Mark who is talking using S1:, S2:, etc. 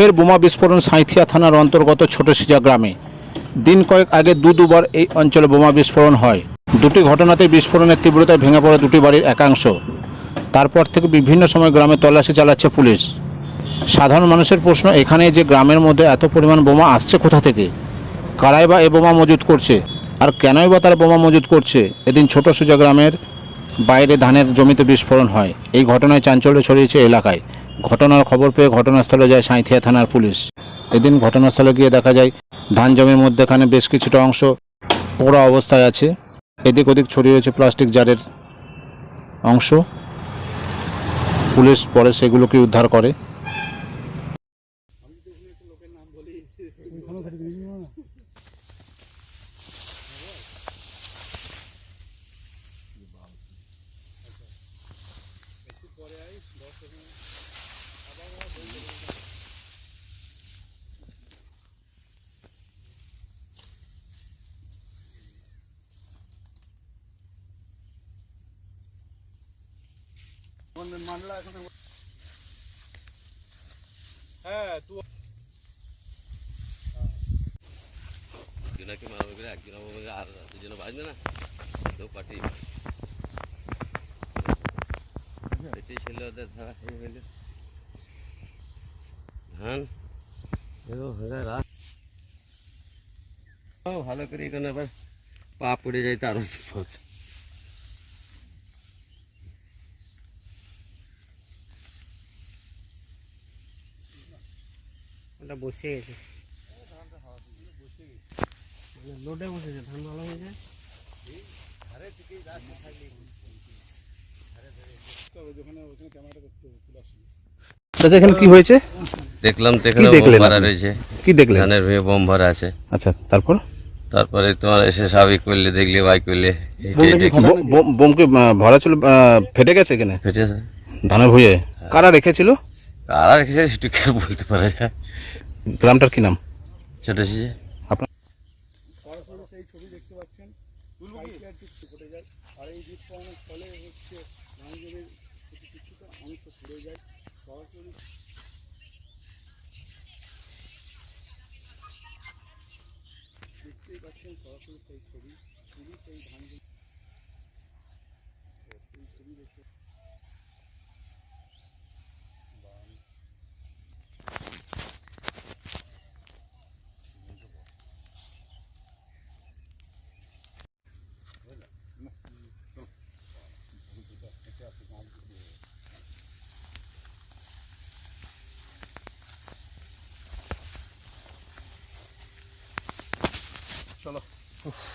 S1: ফের বোমা বিস্ফোরণ সাঁইথিয়া থানার অন্তর্গত ছোট সিজা গ্রামে। দিন কয়েক আগে দু দুবার এই অঞ্চলে বোমা বিস্ফোরণ হয়। দুটি ঘটনাতে বিস্ফোরণের তীব্রতায় ভেঙে পড়ে দুটি বাড়ির একাংশ। তারপর থেকে বিভিন্ন সময় গ্রামে তল্লাশি চালাচ্ছে পুলিশ। সাধারণ মানুষের প্রশ্ন এখানে যে গ্রামের মধ্যে এত পরিমাণ বোমা আসছে কোথা থেকে? কারাই বা এ বোমা মজুত করছে? আর কেনই বা তারা বোমা মজুত করছে? এদিন ছোট সুজা গ্রামের বাইরে ধানের জমিতে বিস্ফোরণ হয়। এই ঘটনায় চাঞ্চল্য ছড়িয়েছে এলাকায়। ঘটনার খবর পেয়ে ঘটনাস্থলে যায় সাঁইথিয়া থানার পুলিশ। এদিন ঘটনাস্থলে গিয়ে দেখা যায়, ধান জমির মধ্যেখানে বেশ কিছুটা অংশ পোড়া অবস্থায় আছে। এদিক ওদিক ছড়িয়ে রয়েছে প্লাস্টিক জারের অংশ। পুলিশ পরে সেগুলোকে উদ্ধার করে।
S2: করে একজন আর দুজনে বাজবে না। এটাই ছিল ওদের ধারা, এই ভালো করে এখানে আবার পা পড়ে যাইতে আরও
S3: ওটা বসে গেছে। মানে লোডে বসেছে ধান ভালো হয়ে
S4: এখানে কি হয়েছে?
S2: দেখলাম তো এখানে দেখলেন বোম ভরা রয়েছে।
S4: কি দেখলেন?
S2: ধানের ভেঙে বোম ভরা আছে।
S4: আচ্ছা তারপর?
S2: তারপরে তোমার এসে স্বাভাবিক করলে দেখলে বাই করলে
S4: বোমকে ভরা ছিল ফেটে গেছে এখানে?
S2: ফেটেছে
S4: ধানের ভুঁয়ে
S2: কারা
S4: রেখেছিল?
S2: কারা রেখেছে বলতে পারা যায়?
S4: গ্রামটার কি নাম?
S2: সেটা
S5: ছবি দেখতে পাচ্ছেন। যায়। আর এই ফলে হচ্ছে কিছুটা অংশ ফুটে যায়। সরাসরি দেখতেই পাচ্ছেন সরাসরি সেই ছবি। সেই その。